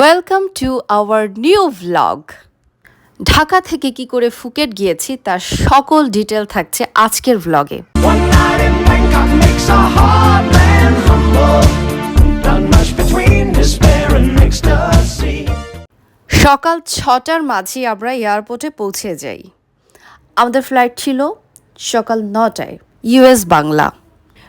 Welcome to our new vlog Dhaka থেকে কি করে ফুকেট গিয়েছি তার সকল ডিটেল থাকছে আজকের ভ্লগে. সকাল ছটার মাঝে আমরা এয়ারপোর্টে পৌঁছে যাই। আমাদের ফ্লাইট ছিল সকাল নটায় ইউএস বাংলা।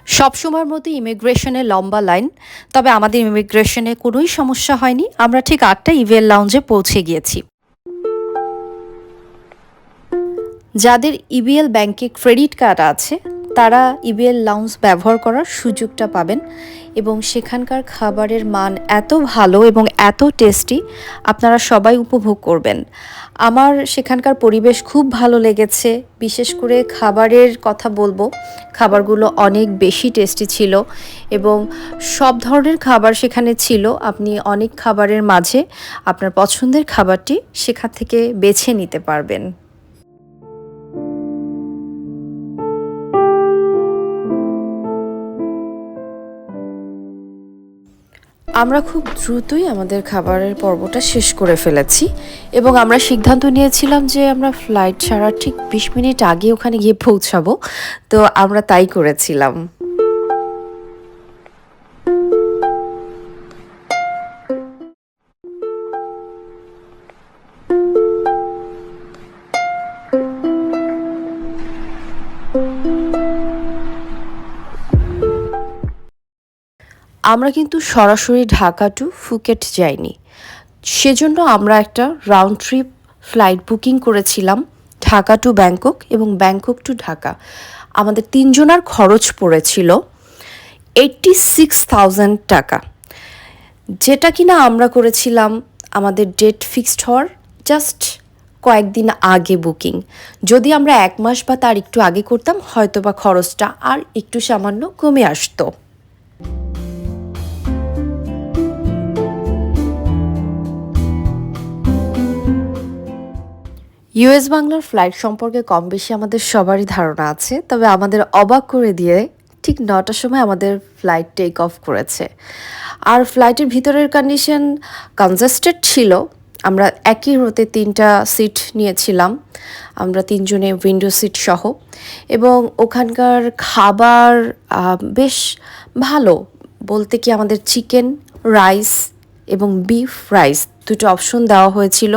সবসময়ের মতো ইমিগ্রেশনে লম্বা লাইন তবে আমাদের ইমিগ্রেশনে কোনোই সমস্যা হয়নি। আমরা ঠিক আটটা ইভেল লাউঞ্জে পৌঁছে গিয়েছি। যাদের ইবিএল ব্যাংকে ক্রেডিট কার্ড আছে, তারা ইবিএল লাউঞ্জ ব্যবহার করার সুযোগটা পাবেন এবং সেখানকার খাবারের মান এত ভালো এবং এত টেস্টি আপনারা সবাই উপভোগ করবেন। আমার সেখানকার পরিবেশ খুব ভালো লেগেছে। বিশেষ করে খাবারের কথা বলব, খাবারগুলো অনেক বেশি টেস্টি ছিল এবং সব ধরনের খাবার সেখানে ছিল। আপনি অনেক খাবারের মাঝে আপনার পছন্দের খাবারটি সেখান থেকে বেছে নিতে পারবেন। আমরা খুব দ্রুতই আমাদের খাবারের পর্বটা শেষ করে ফেলেছি এবং আমরা সিদ্ধান্ত নিয়েছিলাম যে আমরা ফ্লাইট ছাড়ার ঠিক বিশ মিনিট আগে ওখানে গিয়ে পৌঁছাবো। তো আমরা তাই করেছিলাম। আমরা কিন্তু সরাসরি ঢাকা টু ফুকেট যাইনি। সেজন্য আমরা একটা রাউন্ড ট্রিপ ফ্লাইট বুকিং করেছিলাম ঢাকা টু ব্যাংকক এবং ব্যাংকক টু ঢাকা। আমাদের তিনজনার খরচ পড়েছিল এইট্টি সিক্স থাউজেন্ড টাকা। যেটা কিনা আমরা করেছিলাম আমাদের ডেট ফিক্সড হওয়ার জাস্ট কয়েকদিন আগে বুকিং যদি আমরা এক মাস বা তার একটু আগে করতাম হয়তো বা খরচটা আর একটু সামান্য কমে আসতো। ইউএস বাংলার ফ্লাইট সম্পর্কে কম বেশি আমাদের সবারই ধারণা আছে, তবে আমাদের অবাক করে দিয়ে ঠিক নটার সময় আমাদের ফ্লাইট টেক অফ করেছে। আর ফ্লাইটের ভিতরের কন্ডিশন কনজেস্টেড ছিল। আমরা একই রোতে তিনটা সিট নিয়েছিলাম। আমরা তিনজনে উইন্ডো সিট সহ। এবং ওখানকার খাবার বেশ ভালো। বলতে কি আমাদের চিকেন রাইস এবং বিফ রাইস দুটো অপশন দেওয়া হয়েছিল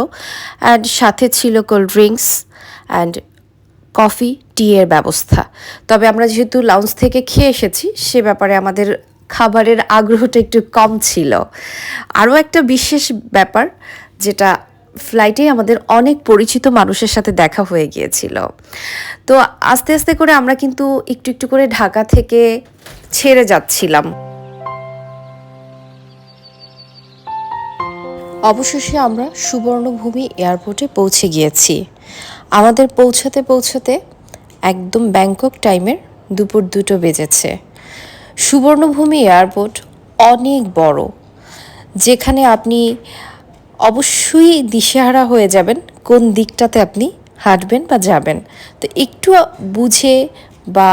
অ্যান্ড সাথে ছিল cold drinks and coffee tea এর ব্যবস্থা। তবে আমরা যেহেতু লাউঞ্জ থেকে খেয়ে এসেছি, সে ব্যাপারে আমাদের খাবারের আগ্রহটা একটু কম ছিল। আরও একটা বিশেষ ব্যাপার, যেটা ফ্লাইটে আমাদের অনেক পরিচিত মানুষের সাথে দেখা হয়ে গিয়েছিল। তো আস্তে আস্তে করে আমরা কিন্তু একটু একটু করে ঢাকা থেকে ছেড়ে যাচ্ছিলাম। অবশেষে আমরা সুবর্ণভূমি এয়ারপোর্টে পৌঁছে গিয়েছি। আমাদের পৌঁছাতে পৌঁছাতে একদম ব্যাংকক টাইমের দুপুর দুটো বেজেছে। সুবর্ণভূমি এয়ারপোর্ট অনেক বড়, যেখানে আপনি অবশ্যই দিশেহারা হয়ে যাবেন, কোন দিকটাতে আপনি হাঁটবেন বা যাবেন। তো একটু বুঝে বা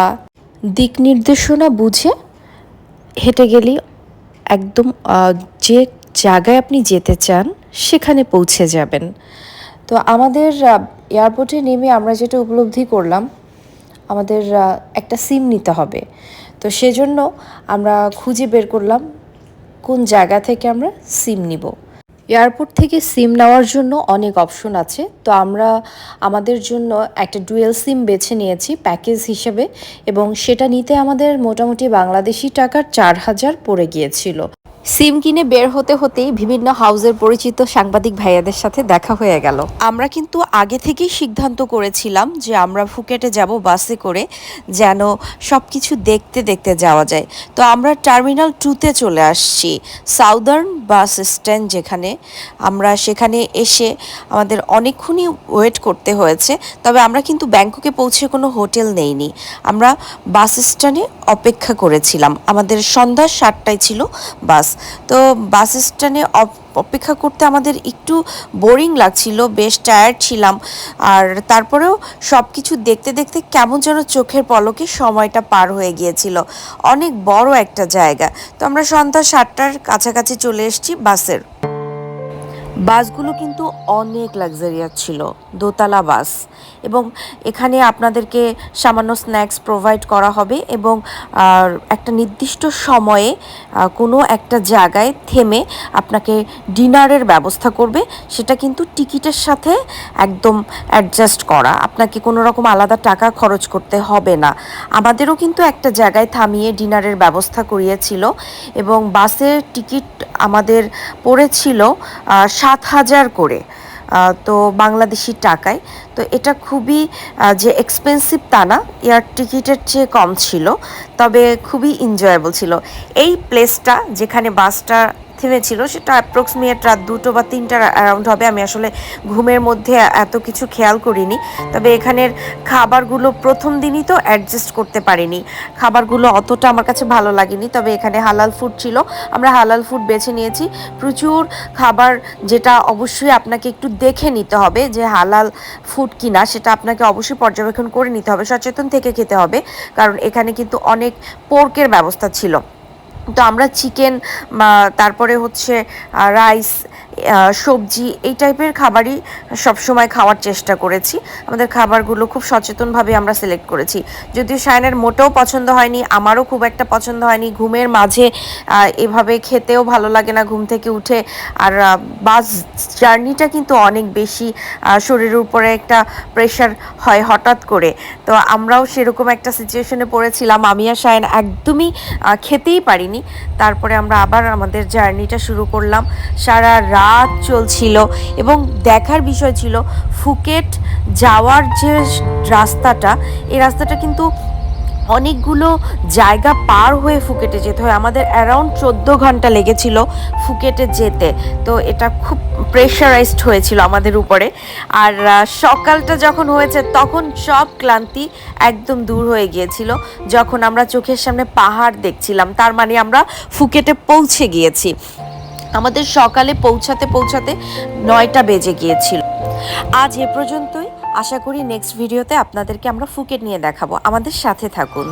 দিক নির্দেশনা বুঝে হেঁটে গেলেই একদম যে জায়গায় আপনি যেতে চান, সেখানে পৌঁছে যাবেন। তো আমাদের এয়ারপোর্টে নেমে আমরা যেটা উপলব্ধি করলাম, আমাদের একটা সিম নিতে হবে। তো সেজন্য আমরা খুঁজে বের করলাম কোন জায়গা থেকে আমরা সিম নিব। এয়ারপোর্ট থেকে সিম নেওয়ার জন্য অনেক অপশন আছে। তো আমরা, আমাদের জন্য একটা ডুয়েল সিম বেছে নিয়েছি প্যাকেজ হিসেবে এবং সেটা নিতে আমাদের মোটামুটি বাংলাদেশি টাকার চার হাজার পড়ে গিয়েছিল। সিম কিনে বের হতে হতেই বিভিন্ন হাউজের পরিচিত সাংবাদিক ভাইয়াদের সাথে দেখা হয়ে গেল। আমরা কিন্তু আগে থেকেই সিদ্ধান্ত করেছিলাম যে আমরা ফুকেটে যাব বাসে করে যেন সব কিছু দেখতে দেখতে যাওয়া যায়। তো আমরা টার্মিনাল টুতে চলে আসছি, সাউদার্ন বাস স্ট্যান্ড যেখানে। আমরা সেখানে এসে আমাদের অনেকক্ষণই ওয়েট করতে হয়েছে, তবে আমরা কিন্তু ব্যাংককে পৌঁছে কোনো হোটেল নেইনি। আমরা বাস স্ট্যান্ডে অপেক্ষা করেছিলাম। আমাদের সন্ধ্যা সাতটায় ছিল বাস তো বাস স্ট্যান্ডে অপ- অপেক্ষা করতে আমাদের একটু বোরিং লাগছিল, বেশ টায়ার্ড ছিলাম। আর তারপরেও সব কিছু দেখতে দেখতে কেমন যেন চোখের পলকে সময়টা পার হয়ে গিয়েছিল। অনেক বড় একটা জায়গা। তো আমরা সন্ধ্যা সাতটার কাছাকাছি চলে এসেছি বাসের। বাসগুলো কিন্তু অনেক লাক্সারিয়াস ছিল, দোতলা বাস। এবং এখানে আপনাদেরকে সামান্য স্ন্যাক্স প্রোভাইড করা হবে এবং একটা নির্দিষ্ট সময়ে কোনো একটা জায়গায় থেমে আপনাকে ডিনারের ব্যবস্থা করবে, সেটা কিন্তু টিকিটের সাথে একদম অ্যাডজাস্ট করা। আপনাকে কোনো রকম আলাদা টাকা খরচ করতে হবে না। আমাদেরও কিন্তু একটা জায়গায় থামিয়ে ডিনারের ব্যবস্থা করিয়েছিল এবং বাসের টিকিট আমাদের পড়েছিল সাত হাজার করে তো বাংলাদেশি টাকায়। তো এটা খুবই যে এক্সপেন্সিভ তা না, এয়ার টিকিটের চেয়ে কম ছিল, তবে খুবই এনজয়েবল ছিল। এই প্লেসটা যেখানে বাসটা থেমেছিল, সেটা অ্যাপ্রক্সিমেট রাত দুটো বা তিনটার অ্যারাউন্ড হবে। আমি আসলে ঘুমের মধ্যে এত কিছু খেয়াল করিনি। তবে এখানের খাবারগুলো প্রথম দিনই তো অ্যাডজাস্ট করতে পারিনি। খাবারগুলো অতটা আমার কাছে ভালো লাগেনি, তবে এখানে হালাল ফুড ছিল। আমরা হালাল ফুড বেছে নিয়েছি। প্রচুর খাবার যেটা অবশ্যই আপনাকে একটু দেখে নিতে হবে যে হালাল ফুড কিনা, সেটা আপনাকে অবশ্যই পর্যবেক্ষণ করে নিতে হবে। সচেতন থেকে খেতে হবে, কারণ এখানে কিন্তু অনেক পোর্কের ব্যবস্থা ছিল। তো আমরা চিকেন তারপরে হচ্ছে রাইস সবজি, এই টাইপের খাবারই সবসময় খাওয়ার চেষ্টা করেছি। আমাদের খাবারগুলো খুব সচেতনভাবে আমরা সিলেক্ট করেছি। যদিও শায়নের মোটেও পছন্দ হয়নি, আমারও খুব একটা পছন্দ হয়নি। ঘুমের মাঝে এভাবে খেতেও ভালো লাগে না ঘুম থেকে উঠে। আর বাস জার্নিটা কিন্তু অনেক বেশি শরীরের উপরে একটা প্রেশার হয় হঠাৎ করে। তো আমরাও সেরকম একটা সিচুয়েশনে পড়েছিলাম। আমি আর শায়ন একদমই খেতেই পারিনি। তারপরে আমরা আবার আমাদের জার্নিটা শুরু করলাম। সারা রাত চলছিল এবং দেখার বিষয় ছিল ফুকেট যাওয়ার যে রাস্তাটা, এই রাস্তাটা কিন্তু অনেকগুলো জায়গা পার হয়ে ফুকেটে যেতে হয়। আমাদের অ্যারাউন্ড চোদ্দ ঘণ্টা লেগেছিল ফুকেটে যেতে। তো এটা খুব প্রেশারাইজড হয়েছিল আমাদের উপরে। আর সকালটা যখন হয়েছে তখন সব ক্লান্তি একদম দূর হয়ে গিয়েছিল। যখন আমরা চোখের সামনে পাহাড় দেখছিলাম, তার মানে আমরা ফুকেটে পৌঁছে গিয়েছি। আমাদের সকালে পৌঁছাতে পৌঁছাতে নয়টা বেজে গিয়েছিল। আজ এ পর্যন্তই। আশা করি নেক্সট ভিডিওতে আপনাদেরকে আমরা ফুকেট নিয়ে দেখাবো। আমাদের সাথে থাকুন।